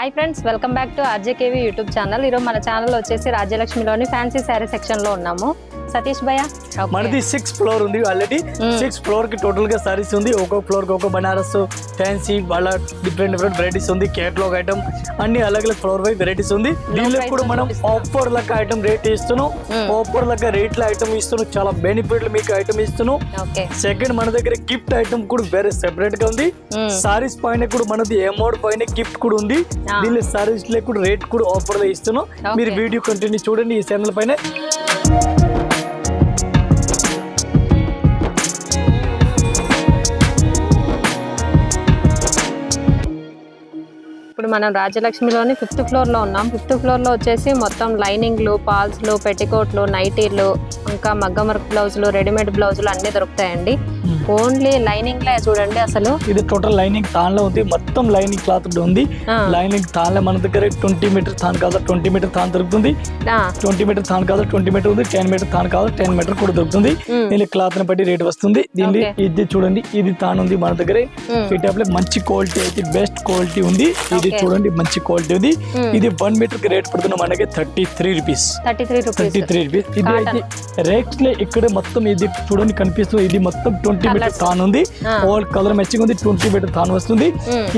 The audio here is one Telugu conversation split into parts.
Hi friends welcome back to RJKV YouTube channel ఈరోజు మన ఛానల్ వచ్చేసి రాజ్యలక్ష్మిలోని ఫ్యాన్సీ శారీ సెక్షన్లో ఉన్నాము. సతీష్ భయ్య? మనది సిక్స్ ఫ్లోర్ ఉంది ఆల్రెడీ Hmm. సిక్స్ ఫ్లోర్కి టోటల్గా సారీస్ ఉంది. ఒక్కొక్క ఫ్లోర్కి ఒక బనారస్ ఫ్యాన్సీ వాళ్ళ డిఫరెంట్ డిఫరెంట్ వెరైటీస్ ఉంది. కేటలాగ్ ఐటమ్ అన్ని అలగ్ అలగ్ ఫ్లోర్ వై వెరైటీస్ ఉంది. దీనిలో కూడా మనం. ఆఫర్ లెక్క ఐటమ్ రేట్ ఇస్తున్నాం. Hmm. ఆఫర్ లెక్క రేట్లో ఐటమ్ ఇస్తున్నాం. చాలా బెనిఫిట్లు మీకు ఐటమ్ ఇస్తున్నాం. ఓకే సెకండ్ మన దగ్గర గిఫ్ట్ ఐటమ్ కూడా వేరే సెపరేట్గా ఉంది. Hmm. సారీస్ పైన కూడా మనది అమౌంట్ పైన గిఫ్ట్ కూడా ఉంది. Ah. దీనిలో సారీస్లో కూడా రేట్ కూడా ఆఫర్లో ఇస్తున్నాం. మీరు వీడియో కంటిన్యూ చూడండి ఈ ఛానల్ పైన. ఇప్పుడు మనం రాజలక్ష్మిలోని ఫిఫ్త్ ఫ్లోర్లో ఉన్నాం. ఫిఫ్త్ ఫ్లోర్లో వచ్చేసి మొత్తం లైనింగ్లు పాల్స్లు పెట్టికోట్లు నైటీలు ఇంకా మగ్గం వర్క్ బ్లౌజులు రెడీమేడ్ బ్లౌజులు అన్నీ దొరుకుతాయండి. ఓన్లీ లైనింగ్ లే చూడండి అసలు. ఇది టోటల్ లైనింగ్ తాన్లో ఉంది. మొత్తం లైనింగ్ క్లాత్ ఉంది. లైనింగ్ తాన్లో మన దగ్గర ట్వంటీ మీటర్ తాన్ కాదా ట్వంటీ మీటర్ తాన్ దొరుకుతుంది. ట్వంటీ మీటర్ తాన్ కాదా ట్వంటీ మీటర్ ఉంది. టెన్ మీటర్ తాన్ కాదా టెన్ మీటర్ కూడా దొరుకుతుంది. ఉమ్, దీని క్లాత్ని బట్టి రేట్ వస్తుంది. దీన్ని. ఇది చూడండి. ఇది తాన్ ఉంది మన దగ్గర. ఈ టైప్ మంచి క్వాలిటీ అయితే బెస్ట్ క్వాలిటీ ఉంది. ఇది. చూడండి మంచి క్వాలిటీ ఉంది. ఉమ్. ఇది వన్ మీటర్కి రేట్ పడుతుంది మనకి thirty three rupees thirty three rupees ఇది. అయితే రేట్స్ ఇక్కడ మొత్తం ఇది చూడండి కనిపిస్తుంది. ఇది మొత్తం ట్వంటీ మీటర్. తాన్ ఉంది. ఆల్ కలర్ మ్యాచింగ్ ఉంది. ట్వంటీ మీటర్ తాన్ వస్తుంది.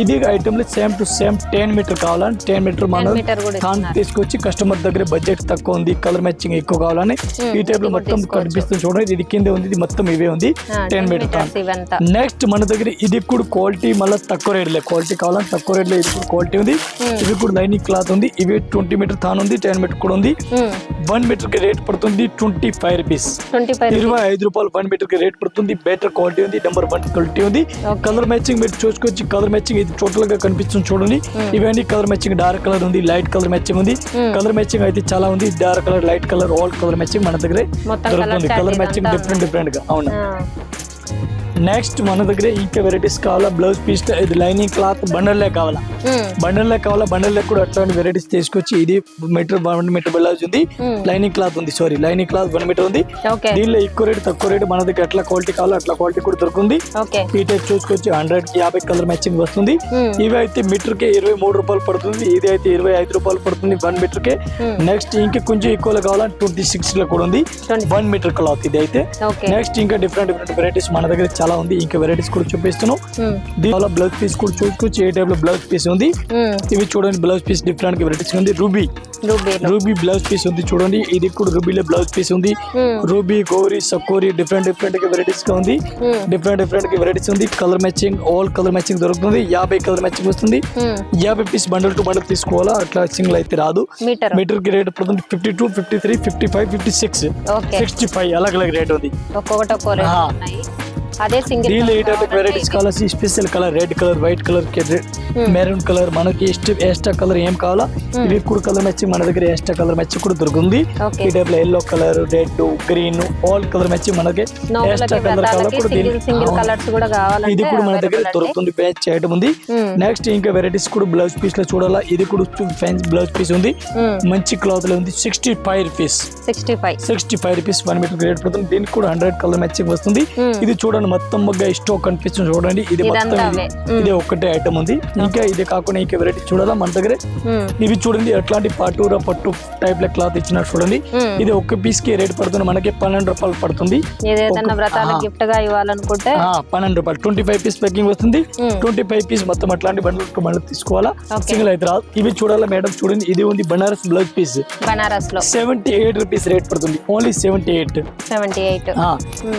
ఇది item same to same ten metre కావాలని టెన్ మీటర్ 10 మనం ఇస్తున్నారు. తీసుకొచ్చి కస్టమర్ దగ్గర బడ్జెట్ తక్కువ ఉంది. కలర్ మ్యాచింగ్ ఎక్కువ కావాలని. ఈ టైప్లో ఇది మొత్తం. కనిపిస్తుంది చూడండి. ఇది కింద ఉంది. ఇది మొత్తం ఇవే ఉంది. టెన్ 10 మీటర్ ఇవంతా. నెక్స్ట్ మన దగ్గర ఇది కూడా క్వాలిటీ మళ్ళీ తక్కువ రేట్లో. క్వాలిటీ కావాలని తక్కువ రేట్లో. ఇది కూడా క్వాలిటీ ఉంది. ఇవి కూడా లైనింగ్ క్లాత్ ఉంది. ఇవి ట్వంటీ మీటర్ తాన్ ఉంది. టెన్ మీటర్ కూడా ఉంది. వన్ మీటర్కి రేట్ పడుతుంది ట్వంటీ ఫైవ్ రూపీస్ ఇరవై ఐదు రూపాయలు వన్ మీటర్కి రేట్ పడుతుంది. బెటర్ క్వాలిటీ ఉంది నెంబర్ వన్ క్వాలిటీ ఉంది. కలర్ మ్యాచింగ్ మీరు చూసుకోవచ్చు కలర్ మ్యాచింగ్ ఇది టోటల్గా కనిపిస్తుంది చూడండి. Hmm. ఇవన్నీ కలర్ మ్యాచింగ్ డార్క్ కలర్ ఉంది లైట్ కలర్ మ్యాచింగ్ ఉంది. Hmm. కలర్ మ్యాచింగ్ అయితే చాలా ఉంది dark colour light colour all colour matching మన దగ్గర దొరుకుతుంది. కలర్ మ్యాచింగ్ డిఫరెంట్ డిఫరెంట్గా అవును. ఆ, నెక్స్ట్ మన దగ్గర ఇంకా వెరైటీస్ కావాలా? బ్లౌజ్ పీస్ ఇది లైనింగ్ క్లాత్ బండల్లే కావాలా? ఉమ్, బండల్లే కావాలా? బండల్లే కూడా అట్లాంటి వెరైటీస్ తీసుకొచ్చి ఇది మీటర్ వన్ మీటర్ బ్లౌజ్ ఉంది. లైనింగ్ క్లాత్ ఉంది sari lining cloth one metre ఉంది. దీనిలో ఎక్కువ రేట్ తక్కువ రేట్ మన దగ్గర ఎట్లా క్వాలిటీ కావాలో అట్లా క్వాలిటీ కూడా దొరుకుతుంది. ఈ టైప్ చూసుకొచ్చి హండ్రెడ్ యాభై కలర్ మ్యాచింగ్ వస్తుంది. ఉమ్, ఇవి అయితే మీటర్కి ఇరవై మూడు రూపాయలు పడుతుంది. ఇది అయితే ఇరవై ఐదు రూపాయలు పడుతుంది వన్ మీటర్కి. నెక్స్ట్ ఇంకా కొంచెం ఎక్కువ కావాలంటే ట్వంటీ సిక్స్లో కూడా ఉంది. 20. వన్ మీటర్ క్లాత్ ఇది అయితే. నెక్స్ట్ ఇంకా డిఫరెంట్ డిఫరెంట్ వెరైటీస్ మన దగ్గర చాలా ఉంది. ఇంకా వెరైటీస్ కూడా చూపిస్తున్నాం. దీనివల్ల బ్లౌజ్ పీస్ కూడా చూసుకోవచ్చు ఏ టైప్లో బ్లౌజ్ పీస్ ఉంది. ఇవి చూడండి బ్లౌజ్ పీస్ డిఫరెంట్ వెరైటీస్ ఉంది. రూబీ రూబీ బ్లౌజ్ పీస్ ఉంది చూడండి. ఇది కూడా రూబీలో బ్లౌజ్ పీస్ ఉంది. రూబీ గౌరీ సకోరి డిఫరెంట్ డిఫరెంట్ వెరైటీస్గా ఉంది. డిఫరెంట్ డిఫరెంట్ వెరైటీస్ ఉంది. Colour matching all colour matching దొరుకుతుంది. యాభై కలర్ మ్యాచింగ్ వస్తుంది. యాభై పీస్ బండల్ టు బండల్ తీసుకోవాలా? అట్లా సింగిల్ అయితే రాదు. మీటర్కి రేట్ పడుతుంది fifty two fifty three fifty five fifty six sixty five అలాగ్ అలాగ్ రేట్ ఉంది అదే సింగిల్ దీనిలో వెరైటీస్ కావాల్సి special colour red colour white colour maroon colour మనకి ఎస్ట్ ఎక్స్ట్రా కలర్ ఏం కావాలా? ఇవి కూడా కలర్ మ్యాచింగ్ మన దగ్గర ఎక్స్ట్రా కలర్ మ్యాచింగ్ కూడా దొరుకుతుంది. ఈ టైప్లో yellow colour red green all colour matching మనకి ఎక్స్ట్రా కలర్ కావాలా వ్రతాలకి కూడా సింగిల్ కలర్స్ కూడా కావాలంటే ఇది కూడా మన దగ్గర. దొరుకుతుంది బ్యాచ్ చేయడం ఉంది. నెక్స్ట్ ఇంకా వెరైటీస్ కూడా బ్లౌజ్ పీస్లో చూడాలా. ఇది కూడా ఫ్యాన్సీ బ్లౌజ్ పీస్ ఉంది. మంచి క్లాత్లో ఉంది. Sixty five rupees sixty five sixty five rupees one metre rate పడుతుంది. దీనికి కూడా హండ్రెడ్ కలర్ మ్యాచింగ్ వస్తుంది. ఇది చూడండి. మొత్తం మగ్గ స్టోక్ కనిపిస్తుంది చూడండి. ఇది మొత్తం ఇది- ఒకటే ఐటమ్ ఉంది. ఇంకా ఇది కాకుండా ఇంకా వెరైటీ చూడాలా మన దగ్గర? ఇవి చూడండి ఎట్లాంటి పటూరా పట్టు టైప్లో క్లాత్ ఇచ్చినట్టు చూడండి. ఇది ఒక్క పీస్కి రేట్ పడుతుంది మనకి పన్నెండు రూపాయలు పడుతుంది. గిఫ్ట్గా ఇవ్వాలనుకుంటే. పన్నెండు రూపాయలు. ట్వంటీ ఫైవ్ పీస్ ప్యాకింగ్ వస్తుంది. ట్వంటీ ఫైవ్ పీస్ మొత్తం అట్లాంటి బండ్లు బండ్లు తీసుకోవాలా. సింగిల్ అయితే రాదు. ఇవి చూడాలా మేడం చూడండి ఇది ఉంది బనారస్ బ్లౌజ్ పీస్ బనారస్లో సెవెంటీ ఎయిట్ రూపీస్ రేట్ పడుతుంది. Only seventy eight seventy eight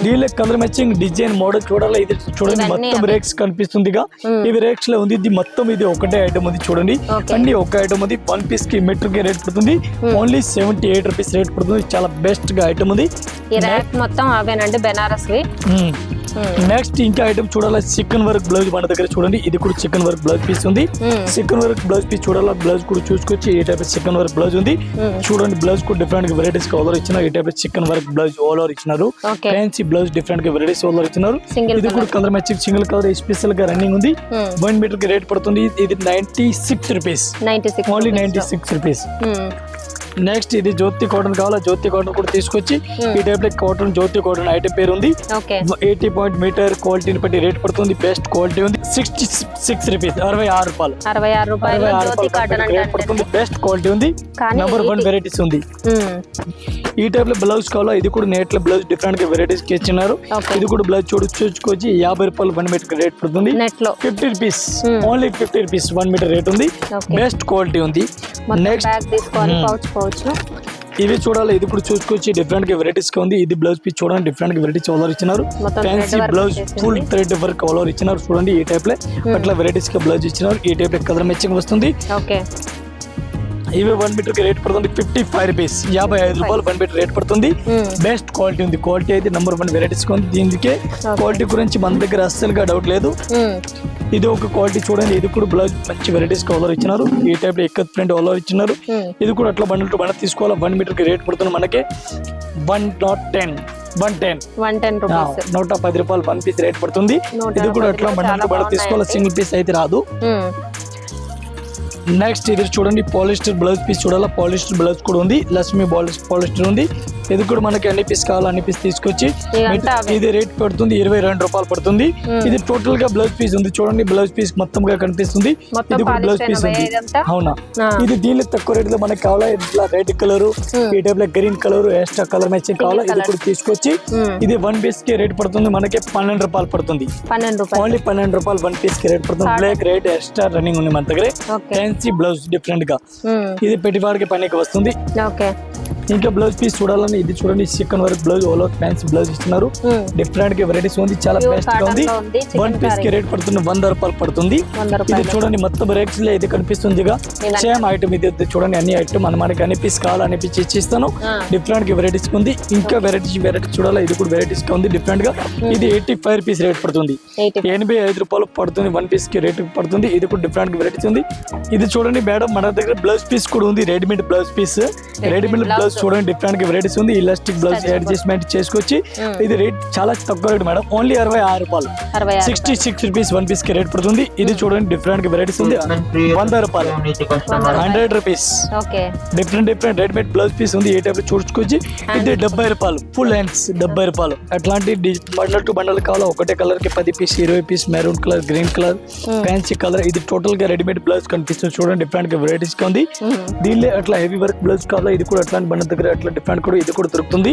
దీనిలో కలర్ మ్యాచింగ్ డిజైన్ మోడల్ చూడాలి? ఇది చూడండి మొత్తం. రేక్స్ కనిపిస్తుందిగా. ఉమ్. ఇవి రేక్స్లో ఉంది ఇది మొత్తం ఇది ఒకటే ఐటమ్ ఉంది చూడండి. అన్ని ఒక ఐటమ్ ఉంది వన్ పీస్కి మీటర్కి రేట్ పడుతుంది. Only seventy eight rupees rate పడుతుంది చాలా బెస్ట్గా ఐటమ్ ఉంది. ఈ ర్యాక్ మొత్తం అవేనండి బెనారస్ నెక్స్ట్ ఇంకా ఐటమ్ చూడాలి? చికెన్ వర్క్ బ్లౌజ్ మన దగ్గర చూడండి. ఇది కూడా చికెన్ వర్క్ బ్లౌజ్ పీస్ ఉంది. చికెన్ వర్క్ బ్లౌజ్ పీస్ చూడాలా? బ్లౌజ్ కూడా చూసుకొచ్చి ఈ టైప్ చికెన్ వర్క్ బ్లౌజ్ ఉంది. చూడండి బ్లౌజ్ కూడా డిఫరెంట్ వెరైటీస్ ఆల్ ఇచ్చినారు ఈ type chikan work blouse all over ఇచ్చినారు. ఫ్యాన్సీ బ్లౌజ్ డిఫరెంట్గా వెరైటీస్ ఆల్ ఇచ్చినారు సింగిల్ ఇది కూడా కలర్ మ్యాచింగ్ సింగిల్ కలర్ స్పెషల్గా రన్నింగ్ ఉంది. వన్ మీటర్కి రేట్ పడుతుంది. ఇది ninety six rupees only ninety six rupees next ఇది జ్యోతి కాటన్ కావాలా? జ్యోతి కాటన్ కూడా తీసుకొచ్చి Hmm. ఈ టైప్లో కాటన్ జ్యోతి కాటన్ ఐటమ్ పేరు ఉంది. ఎయిటీ పాయింట్ మీటర్ క్వాలిటీని బట్టి రేట్ పడుతుంది బెస్ట్ క్వాలిటీ ఉంది. సిక్స్టీ సిక్స్ రూపీస్ అరవై ఆరు రూపాయలు. అరవై ఆరు రూపాయలు రేట్ పడుతుంది బెస్ట్ క్వాలిటీ ఉంది. నెంబర్ వన్ వెరైటీస్ ఉంది. ఉమ్, ఈ టైప్లో బ్లౌజ్ కావాలా? ఇది కూడా నేట్లో బ్లౌజ్ డిఫరెంట్గా వెరైటీస్ ఇచ్చినారు. ఇది కూడా బ్లౌజ్ చూడు చూసుకొచ్చి యాభై రూపాయలు వన్ మీటర్ రేట్ పడుతుంది. నెట్లో. Fifty rupees Hmm. Only fifty rupees one metre rate ఉంది. బెస్ట్ క్వాలిటీ ఉంది. Next Hmm. పౌచ్ ఇవి చూడాలి. ఇది కూడా చూసుకొచ్చి డిఫరెంట్గా వెరైటీస్గా ఉంది. ఇది బ్లౌజ్ పీస్ చూడండి. డిఫరెంట్గా వెరైటీస్ ఆల్ ఇచ్చినారు. Fancy blouse. Full thread work all ఇచ్చినారు చూడండి ఈ టైప్లో. అట్లా వెరైటీస్గా బ్లౌజ్ ఇచ్చినారు. ఈ టైప్లో కలర్ మ్యాచింగ్ వస్తుంది. ఓకే. ఇవి వన్ మీటర్కి రేట్ పడుతుంది ఫిఫ్టీ ఫైవ్ రూపీస్ యాభై ఐదు రూపాయలు వన్ మీటర్ రేట్ పడుతుంది. Hmm. బెస్ట్ క్వాలిటీ ఉంది. క్వాలిటీ అయితే నెంబర్ వన్ వెరైటీస్ ఉంది దీనికే క్వాలిటీ గురించి మన దగ్గర అస్సలుగా డౌట్ లేదు. ఉమ్, ఇది ఒక క్వాలిటీ చూడండి. ఇది కూడా బ్లౌజ్ మంచి వెరైటీస్ కలర్ ఇచ్చినారు. ఈ టైప్లో ఎక్కత్ ప్రింట్ ఆల్ ఇచ్చినారు. Hmm. ఇది కూడా అట్లా బండిల్ టు బండ తీసుకోవాలి? వన్ మీటర్కి రేట్ పడుతుంది మనకి one not ten one ten one ten నూట పది రూపాయలు వన్ పీస్ రేట్ పడుతుంది. ఇది కూడా అట్లా బండిల్ టు బండ తీసుకోవాలి. సింగిల్ పీస్ అయితే రాదు. నెక్స్ట్ ఇది చూడండి పాలిస్టర్ బ్లౌజ్ పీస్ చూడాలి? పాలిస్టర్ బ్లౌజ్ కూడా ఉంది. లక్ష్మి పాలిస్టర్ ఉంది. ఇది కూడా మనకి అన్ని పీస్ కావాలి అన్ని పీస్ తీసుకొచ్చి. ఇది రేట్ పడుతుంది ఇరవై రెండు రూపాయలు పడుతుంది. ఇది టోటల్గా బ్లౌజ్ పీస్ ఉంది చూడండి బ్లౌజ్ పీస్ మొత్తం గా కనిపిస్తుంది ఇది కూడా బ్లౌజ్ పీస్ ఉంది? అవునా. ఇది దీనిలో తక్కువ రేట్లో మనకి కావాలా? ఇట్లా రెడ్ కలర్ ఈ టైప్లో green colour extra colour matching కావాలా? ఇది. కూడా తీసుకొచ్చి ఇది వన్ పీస్కి రేట్ పడుతుంది మనకి పన్నెండు రూపాయలు పడుతుంది. ఓన్లీ పన్నెండు రూపాయలు వన్ పీస్కి రేట్ పడుతుంది. బ్లాక్ రేట్ ఎక్స్ట్రా రన్నింగ్ ఉంది మన దగ్గర. ఫ్యాన్సీ బ్లౌజ్ డిఫరెంట్గా. ఇది పెట్టివాడికి పనికి వస్తుంది. ఓకే ఇంకా బ్లౌజ్ పీస్ చూడాలని ఇది చూడండి చికెన్ వర్క్ బ్లౌజ్ ఓలో ఫ్యాన్సీ బ్లౌజ్ ఇస్తున్నారు. డిఫరెంట్గా వెరైటీస్ ఉంది చాలా బెస్ట్గా ఉంది. వన్ పీస్కి. రేట్ పడుతుంది వంద రూపాయలు పడుతుంది. ఇది చూడండి మొత్తం రేట్స్లో ఇది కనిపిస్తుందిగా. ఇవన్నీ. సేమ్ ఐటమ్ ఇది చూడండి అన్ని ఐటమ్ మన మనకి అన్ని పీస్ కావాలి అన్ని పీస్ ఇచ్చిస్తాను. డిఫరెంట్గా వెరైటీస్ ఉంది. ఇంకా వెరైటీస్ వెరైటీస్ చూడాలి ఇది కూడా వెరైటీస్గా ఉంది డిఫరెంట్గా. ఇది ఎయిటీ ఫైవ్ రూపీస్ రేట్ పడుతుంది ఎనభై ఐదు రూపాయలు పడుతుంది వన్ పీస్కి రేట్ పడుతుంది. ఇది కూడా డిఫరెంట్ వెరైటీస్ ఉంది. ఇది చూడండి మేడం మన దగ్గర బ్లౌజ్ పీస్ కూడా ఉంది readymade blouse piece readymade blouse. Blouse చూడండి డిఫరెంట్గా వెరైటీస్ ఉంది. ఇలాస్టిక్ బ్లౌజ్ అడ్జస్ట్మెంట్ చేసుకొచ్చి Mm. ఇది రేట్ చాలా తక్కువ రేట్ మేడం ఓన్లీ అరవై ఆరు రూపాయలు. సిక్స్టీ సిక్స్ రూపీస్ వన్ పీస్కి రేట్ పడుతుంది. ఇది చూడండి డిఫరెంట్గా వెరైటీస్ ఉంది. వంద రూపాయలు. Hundred rupees okay different different readymade blouse piece ఉంది. ఏ టైప్లో చూసుకొచ్చి ఇది డెబ్బై రూపాయలు. ఫుల్ హ్యాండ్స్ డెబ్బై రూపాయలు. అట్లాంటి బండల్ టు బండల్ కావాలా? ఒకటే కలర్కి పది పీస్ ఇరవై piece maroon colour green colour fancy colour ఇది టోటల్గా రెడీమేడ్ బ్లౌజ్ కనిపిస్తుంది. చూడండి డిఫరెంట్గా వెరైటీస్గా ఉంది. దీనిలో అట్లా హెవీ వర్క్ బ్లౌజ్ కావాలా? ఇది కూడా అట్లాంటి బండ దగ్గర అట్లా డిఫరెంట్ కూడా ఇది కూడా దొరుకుతుంది.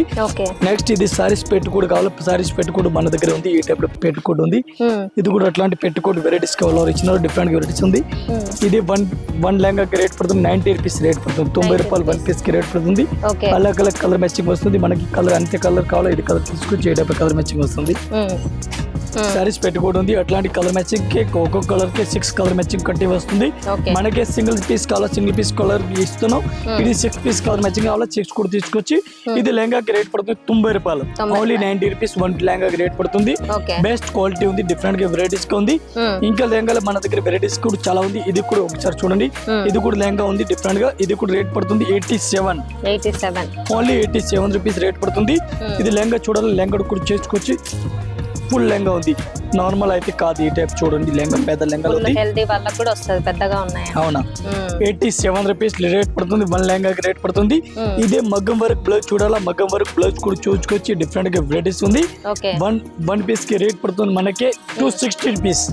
నెక్స్ట్ ఇది సారీస్ పెట్టుకోడు కావాలి. సారీస్ పెట్టుకోడు మన దగ్గర ఉంది. ఈ టైప్లో పెట్టుకోడు ఉంది. ఉమ్, ఇది కూడా అట్లాంటి పెట్టుకోడు వెరైటీస్ కావాలి. ఇచ్చిన డిఫరెంట్ వెరైటీస్ ఉంది. ఉమ్, ఇది వన్ వన్ లెహంగాకి రేట్ పడుతుంది. నైన్టీ రూపీస్ రేట్ పడుతుంది. తొంభై రూపాయలు వన్ పీస్కి రేట్ పడుతుంది. అలగ్ అలగ్ కలర్ మ్యాచింగ్ వస్తుంది. మనకి కలర్ అంతే కలర్ కావాలో. ఇది కలర్ తీసుకొచ్చి ఏ కలర్ మ్యాచింగ్ వస్తుంది? ఉమ్, సారీస్ పెట్టుకోవడం ఉంది అట్లాంటి కలర్ మ్యాచింగ్కి ఒక్కొక్క కలర్కి సిక్స్ కలర్ మ్యాచింగ్ కట్టి వస్తుంది మనకే సింగిల్ పీస్ కావాలా సింగిల్ పీస్ కలర్ ఇస్తున్నాం ఇది సిక్స్ పీస్ కలర్ మ్యాచింగ్ కావాలా సిక్స్ కూడా తీసుకొచ్చి ఇది లెహంగాకి రేట్ పడుతుంది తొంభై రూపాయలు ఓన్లీ నైన్టీ రూపీస్ వన్ లెహంగాకి రేట్ పడుతుంది బెస్ట్ క్వాలిటీ ఉంది డిఫరెంట్గా వెరైటీస్గా ఉంది ఇంకా లెహంగాలో మన దగ్గర వెరైటీస్ కూడా చాలా ఉంది ఇది కూడా ఒకసారి చూడండి. ఇది కూడా లెహంగా ఉంది డిఫరెంట్గా ఇది కూడా రేట్ పడుతుంది eighty seven only eighty seven rupees rate పడుతుంది. ఇది లెహంగా చూడాలి లెహంగా కూడా చేసుకొచ్చి ఫుల్ లెహంగా ఉంది. నార్మల్ అయితే కాదు ఈ టైప్ చూడండి లెహంగా పెద్ద ఫుల్ ఉంది. హెల్దీ వాళ్ళకి కూడా వస్తుంది పెద్దగా ఉన్నాయి? అవునా? ఎయిటీ సెవెన్ రూపీస్ రేట్ పడుతుంది వన్ లెహంగాకి రేట్ పడుతుంది. ఇదే మగ్గం వర్క్ బ్లౌజ్ చూడాలా? మగ్గం వర్క్ బ్లౌజ్ కూడా చూసుకొచ్చి డిఫరెంట్గా వెరైటీస్ ఉంది. ఓకే. వన్ వన్ పీస్కి రేట్ పడుతుంది మనకి two sixty rupees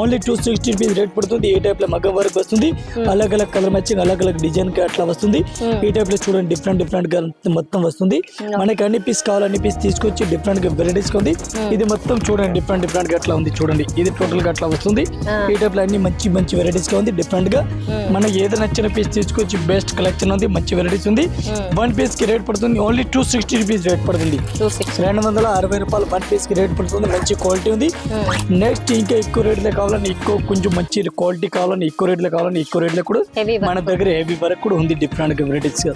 only two sixty rupees rate పడుతుంది ఈ టైప్లో మగ్గం వర్క్ వస్తుంది. అలగ్ అలగ్ కలర్ మ్యాచింగ్ అలగ్ అలగ్ డిజైన్కి అట్లా వస్తుంది. ఈ టైప్లో చూడండి డిఫరెంట్ డిఫరెంట్గా మొత్తం వస్తుంది. మనకి అన్ని పీస్ కావాలి అన్ని పీస్ తీసుకొచ్చి డిఫరెంట్గా వెరైటీస్ ఉంది. ఇది మొత్తం చూడండి డిఫరెంట్ డిఫరెంట్గా అట్లా ఉంది చూడండి. ఇది టోటల్గా అట్లా వస్తుంది. ఈ టైప్లో అన్ని మంచి మంచి వెరైటీస్గా ఉంది డిఫరెంట్గా. మనకి ఏది నచ్చిన పీస్ తీసుకొచ్చి బెస్ట్ కలెక్షన్ ఉంది మంచి వెరైటీస్ ఉంది. వన్ పీస్కి రేట్ పడుతుంది only two sixty rupees rate పడుతుంది. రెండు వందల అరవై రూపాయలు వన్ పీస్కి రేట్ పడుతుంది మంచి క్వాలిటీ ఉంది. నెక్స్ట్ ఇంకా ఎక్కువ రేట్లో కావాలని ఎక్కువ కొంచెం మంచి క్వాలిటీ కావాలని ఎక్కువ రేట్లో కావాలని ఎక్కువ రేట్లో కూడా హెవీ మన దగ్గర హెవీ వరకు కూడా ఉంది డిఫరెంట్ వెరైటీస్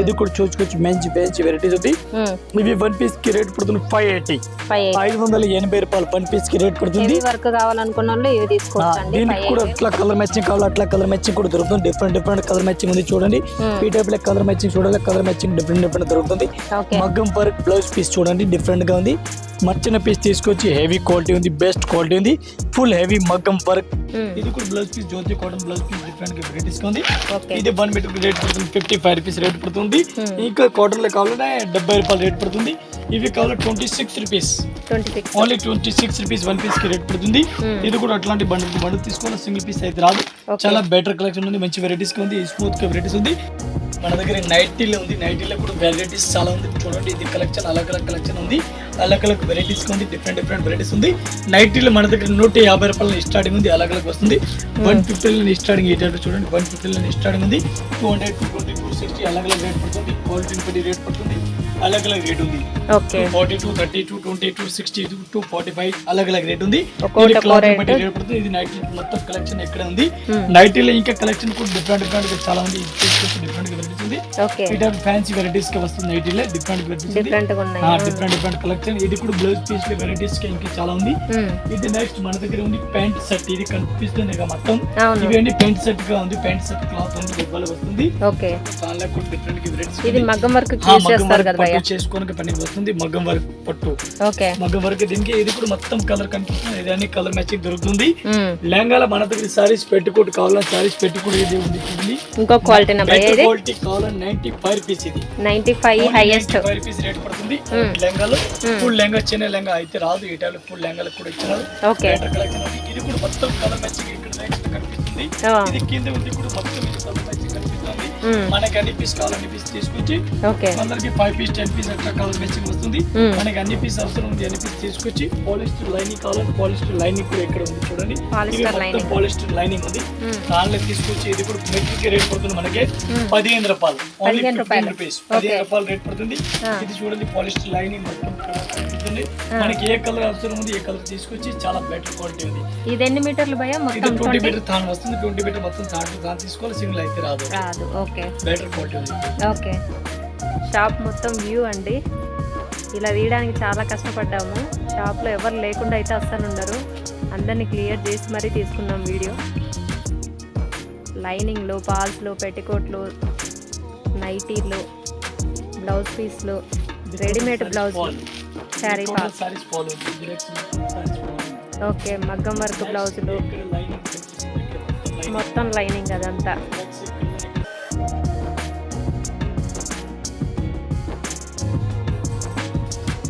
ఇది కూడా చూసుకోవచ్చు మంచి మంచి వెరైటీస్ ఉంది. ఇవి వన్ పీస్కి రేట్ పడుతుంది ఫైవ్ ఎయిటీ ఐదు వందల ఎనభై రూపాయలు వన్ పీస్కి రేట్ పడుతుంది వర్క్ కావాలనుకున్న వాళ్ళు ఇవి ఆ, తీసుకోవచ్చు అండి దీనికి కూడా అట్లా కలర్ మ్యాచింగ్ కావాలి అట్లా కలర్ మ్యాచింగ్ కూడా దొరుకుతుంది. డిఫరెంట్ డిఫరెంట్ కలర్ మ్యాచింగ్ ఉంది చూడండి. ఈ టైప్లో కలర్ మ్యాచింగ్ చూడాలి కలర్ మ్యాచింగ్ డిఫరెంట్ డిఫరెంట్ దొరుకుతుంది. మగ్గం వర్క్ బ్లౌజ్ పీస్ చూడండి డిఫరెంట్గా ఉంది. మర్చిన పీస్ తీసుకొచ్చి హెవీ క్వాలిటీ ఉంది బెస్ట్ క్వాలిటీ ఉంది. ఫుల్ హెవీ మగ్గం వర్క్. ఇది కూడా blouse piece Jyoti cotton blouse piece డిఫరెంట్గా ఉంది ఓకే. ఇది వన్ మీటర్ రేట్ పడుతుంది ఫిఫ్టీ ఫైవ్ రూపీస్ రేట్ పడుతుంది. ఇంకా కాటన్లో కావాలంటే డెబ్బై రూపాయలు రేట్ పడుతుంది. ఇవి కావాలి twenty six rupees only twenty six rupees one పీస్కి రేట్ పడుతుంది. ఇది కూడా అట్లాంటి బండిల్ బండిల్ తీసుకోవాలి. సింగిల్ పీస్ అయితే రాదు. చాలా బెటర్ కలెక్షన్ ఉంది మంచి వెరైటీస్ ఉంది స్మూత్గా వెరైటీస్ ఉంది. మన దగ్గర నైటీలో ఉంది. నైటీలో కూడా వెరైటీస్ చాలా ఉంది. చూడండి ఇది కలెక్షన్ అలగ్ కలెక్షన్ ఉంది. అలగ్ అలగ్ వెరైటీస్ ఉంది డిఫరెంట్ డిఫరెంట్ వెరైటీస్ ఉంది. నైటీలో మన దగ్గర నూట యాభై రూపాయల స్టార్టింగ్ ఉంది అలగ్ అలగ్ వస్తుంది one fifty starting eight hundred చూడండి. వన్ ఫిఫ్టీ స్టార్టింగ్ ఉంది. Two hundred two twenty two sixty అలగ్ అలగ్ రేట్ పడుతుంది. క్వాలిటీని బట్టి రేట్ పడుతుంది. అలగ్ అలగ్ రేట్ ఉంది okay forty two thirty two twenty two sixty two two forty five అలగ్ అలగ్ రేట్ ఉంది ఇది rate. బట్టి రేట్ పడుతుంది ఇది నైట్ మొత్తం కలెక్షన్ ఎక్కడ ఉంది? Hmm. నైటీలో ఇంకా కలెక్షన్ కూడా డిఫరెంట్ డిఫరెంట్ చాలా ఉంది డిఫరెంట్ వెరైటీస్ ఉంది ఓకే ఇట ఫ్యాన్సీ వెరైటీస్కి వస్తుంది నైటీలో డిఫరెంట్ వెరైటీస్ డిఫరెంట్గా ఉన్నాయి. డిఫరెంట్ డిఫరెంట్ కలెక్షన్ ఇది కూడా బ్లౌజ్ పీస్ వెరైటీస్కి ఇంకా చాలా ఉంది. మ్మ్. ఇది నెక్స్ట్ మన దగ్గర ఉంది ప్యాంట్ సెట్ ఇది కనిపిస్తుంది ఇక మొత్తం. ఇవన్నీ ప్యాంట్ సెట్గా ఉంది. ప్యాంట్ సెట్ క్లాత్ ఉంది. దెబ్బలు వస్తుంది. ఓకే చాలా కూడా డిఫరెంట్ వెరైటీస్ ఇది మగ్గం వర్క్ యూజ్ చేస్తారు కదా భయ్య చేసుకోనికి పనికి వస్తుంది మగ్గం వర్క్ పట్టు. ఓకే. మగ్గం వర్క్ దీనికి ఇది కూడా మొత్తం కలర్ కనిపిస్తుంది ఇది అన్ని కలర్ మ్యాచింగ్ దొరుకుతుంది. లెహంగాల మన దగ్గర సారీస్ పెట్టుకోట్ కావాలా సారీస్ పెట్టుకోట్ ఇది ఉంది చూడండి ఇంకో క్వాలిటీ ఇది? క్వాలిటీ కావాలా నైన్టీ ఫైవ్ రూపీస్ ఇది. Ninety five highest five rupees rate పడుతుంది. లెహంగాలో. ఫుల్ లెహంగా చిన్న లెహంగా అయితే రాదు ఈ టైంలో ఫుల్ లెహంగాలు కూడా ఇచ్చినారు. ఓకే. ఇది కూడా మొత్తం కలర్ మ్యాచింగ్ ఇక్కడ కనిపిస్తుంది. ఇది కింద ఉంది కూడా మొత్తం ఇది కలర్ మ్యాచింగ్ కనిపిస్తుంది. మ్మ్. మనకి అన్ని పీస్ కావాలని పీస్ తీసుకొచ్చి అందరికి ఫైవ్ పీస్ టెన్ పీస్ అట్లా కలర్ మ్యాచింగ్ వస్తుంది. మనకి అన్ని పీస్ అవసరం ఉంది అన్ని పీస్ తీసుకొచ్చి పాలిస్టర్ లైనింగ్ కావాలంటే పాలిస్టర్ లైనింగ్ కూడా ఇక్కడ ఉంది చూడండి. పాలిస్టర్ లైనింగ్ ఉంది. దానిలో తీసుకొచ్చి ఇది కూడా మెట్రిక్ రేట్ పడుతుంది మనకి. పదిహేను రూపాయలు ఓన్లీ పదిహేను రూపాయలు. రూపీస్. పదిహేను రూపాయలు రేట్ పడుతుంది. ఇది చూడండి పాలిస్టర్ లైనింగ్ మొత్తం. మనకి ఏ కలర్ అవసరం ఉంది ఏ కలర్ తీసుకొచ్చి చాలా బెటర్ క్వాలిటీ ఉంది ఇది ఎన్ని మీటర్లు మొత్తం ట్వంటీ ట్వంటీ మీటర్ తాను వస్తుంది ట్వంటీ మీటర్ మొత్తం తాను తాను తీసుకోవాలి సింగిల్ అయితే రాదు రాదు ఓకే. ఓకే. షాప్ మొత్తం వ్యూ అండి. ఇలా తీయడానికి చాలా కష్టపడ్డాము. షాప్లో ఎవరు లేకుండా అయితే ఉండరు అందరినీ క్లియర్ చేసి మరీ తీసుకున్నాం వీడియో. లైనింగ్లు పాల్స్లు పెట్టికోట్లు నైటీలు బ్లౌజ్ పీస్లు రెడీమేడ్ బ్లౌజ్లు శారీ ఓకే మగ్గం వర్క్ బ్లౌజులు. మొత్తం లైనింగ్ అదంతా.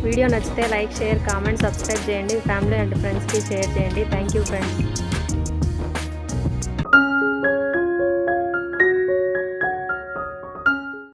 వీడియో నచ్చితే లైక్ షేర్ కామెంట్ సబ్స్క్రైబ్ చేయండి. ఫ్యామిలీ అండ్ ఫ్రెండ్స్కి షేర్ చేయండి. Thank you friends.